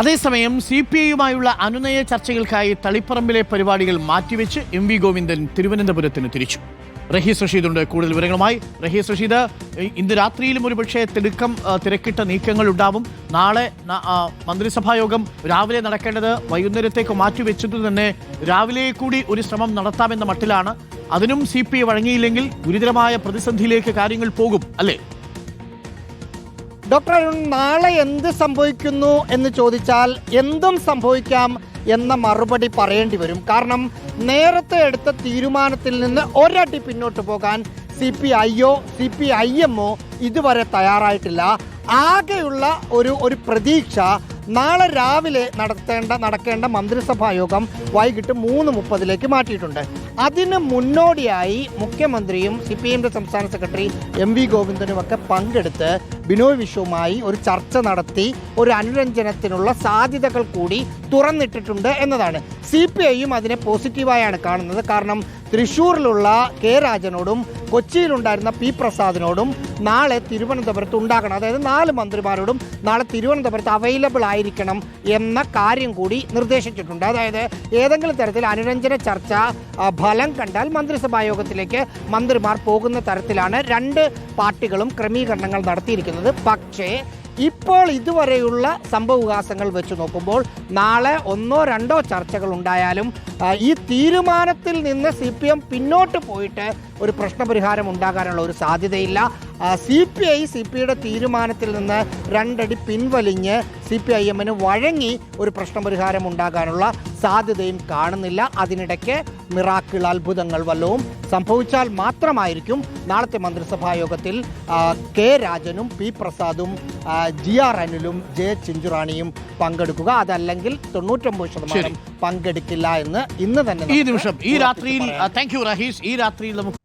അതേസമയം C P ഐയുമായുള്ള അനുനയ ചർച്ചകൾക്കായി തളിപ്പറമ്പിലെ പരിപാടികൾ മാറ്റിവെച്ച് എം വി ഗോവിന്ദൻ തിരുവനന്തപുരത്തിന് തിരിച്ചു. റഹീസ് റഷീദുണ്ട്. കൂടുതൽ വിവരങ്ങളുമായി റഹീസ് റഷീദ് ഇന്ന് രാത്രിയിലും ഒരുപക്ഷെ തിടുക്കം തിരക്കിട്ട നീക്കങ്ങൾ ഉണ്ടാവും നാളെ മന്ത്രിസഭാ യോഗം രാവിലെ നടക്കേണ്ടത് വൈകുന്നേരത്തേക്ക് മാറ്റിവെച്ചത് തന്നെ രാവിലെ കൂടി ഒരു ശ്രമം നടത്താമെന്ന മട്ടിലാണ്. അതിനും സി പി ഐ വഴങ്ങിയില്ലെങ്കിൽ ഗുരുതരമായ പ്രതിസന്ധിയിലേക്ക് കാര്യങ്ങൾ പോകും അല്ലേ? ഡോക്ടർ അരുൺ നാളെ എന്ത് സംഭവിക്കുന്നു എന്ന് ചോദിച്ചാൽ എന്തും സംഭവിക്കാം എന്ന മറുപടി പറയേണ്ടി വരും. കാരണം നേരത്തെ എടുത്ത തീരുമാനത്തിൽ നിന്ന് ഒരടി പിന്നോട്ട് പോകാൻ സി പി ഐയോ സി പി ഐ എമ്മോ ഇതുവരെ തയ്യാറായിട്ടില്ല. ആകെയുള്ള ഒരു ഒരു പ്രതീക്ഷ നാളെ രാവിലെ നടത്തേണ്ട നടക്കേണ്ട മന്ത്രിസഭാ യോഗം വൈകിട്ട് മൂന്ന് മുപ്പതിലേക്ക് മാറ്റിയിട്ടുണ്ട്. അതിന് മുന്നോടിയായി മുഖ്യമന്ത്രിയും സി പി എമ്മിന്റെ സംസ്ഥാന സെക്രട്ടറി എം വി ഗോവിന്ദനും ഒക്കെ പങ്കെടുത്ത് ബിനോയ് വിശ്വവുമായി ഒരു ചർച്ച നടത്തി ഒരു അനുരഞ്ജനത്തിനുള്ള സാധ്യതകൾ കൂടി തുറന്നിട്ടിട്ടുണ്ട് എന്നതാണ്. സി പി ഐയും അതിനെ പോസിറ്റീവായാണ് കാണുന്നത്. കാരണം തൃശ്ശൂരിലുള്ള കെ രാജനോടും കൊച്ചിയിലുണ്ടായിരുന്ന പി പ്രസാദിനോടും നാളെ തിരുവനന്തപുരത്ത് ഉണ്ടാകണം. അതായത് നാല് മന്ത്രിമാരോടും നാളെ തിരുവനന്തപുരത്ത് അവൈലബിൾ ആയിരിക്കണം എന്ന കാര്യം കൂടി നിർദ്ദേശിച്ചിട്ടുണ്ട്. അതായത് ഏതെങ്കിലും തരത്തിൽ അനുരഞ്ജന ചർച്ച ഫലം കണ്ടാൽ മന്ത്രിസഭാ യോഗത്തിലേക്ക് മന്ത്രിമാർ പോകുന്ന തരത്തിലാണ് രണ്ട് പാർട്ടികളും ക്രമീകരണങ്ങൾ നടത്തിയിരിക്കുന്നത്. പക്ഷേ ഇപ്പോൾ ഇതുവരെയുള്ള സംഭവവികാസങ്ങൾ വെച്ച് നോക്കുമ്പോൾ നാളെ ഒന്നോ രണ്ടോ ചർച്ചകൾ ഉണ്ടായാലും ഈ തീരുമാനത്തിൽ നിന്ന് സി പിന്നോട്ട് പോയിട്ട് ഒരു പ്രശ്നപരിഹാരം ഉണ്ടാകാനുള്ള ഒരു സാധ്യതയില്ല. C P I C P ഐയുടെ തീരുമാനത്തിൽ നിന്ന് രണ്ടടി പിൻവലിഞ്ഞ് സി പി ഐ എമ്മിന് വഴങ്ങി ഒരു പ്രശ്നപരിഹാരം ഉണ്ടാകാനുള്ള സാധ്യതയും കാണുന്നില്ല. അതിനിടയ്ക്ക് മിറാക്കിൾ അത്ഭുതങ്ങൾ വല്ലവും സംഭവിച്ചാൽ മാത്രമായിരിക്കും. നാളത്തെ മന്ത്രിസഭാ യോഗത്തിൽ കെ രാജനും പി പ്രസാദും ജി ആർ അനിലും ജെ ചിഞ്ചുറാണിയും പങ്കെടുക്കുക. അതല്ലെങ്കിൽ തൊണ്ണൂറ്റൊമ്പത് ശതമാനം പങ്കെടുക്കില്ല എന്ന് ഇന്ന് തന്നെ ഈ നിമിഷം ഈ രാത്രിയിൽ. Thank you Rahees. ഈ രാത്രിയിൽ നമുക്ക്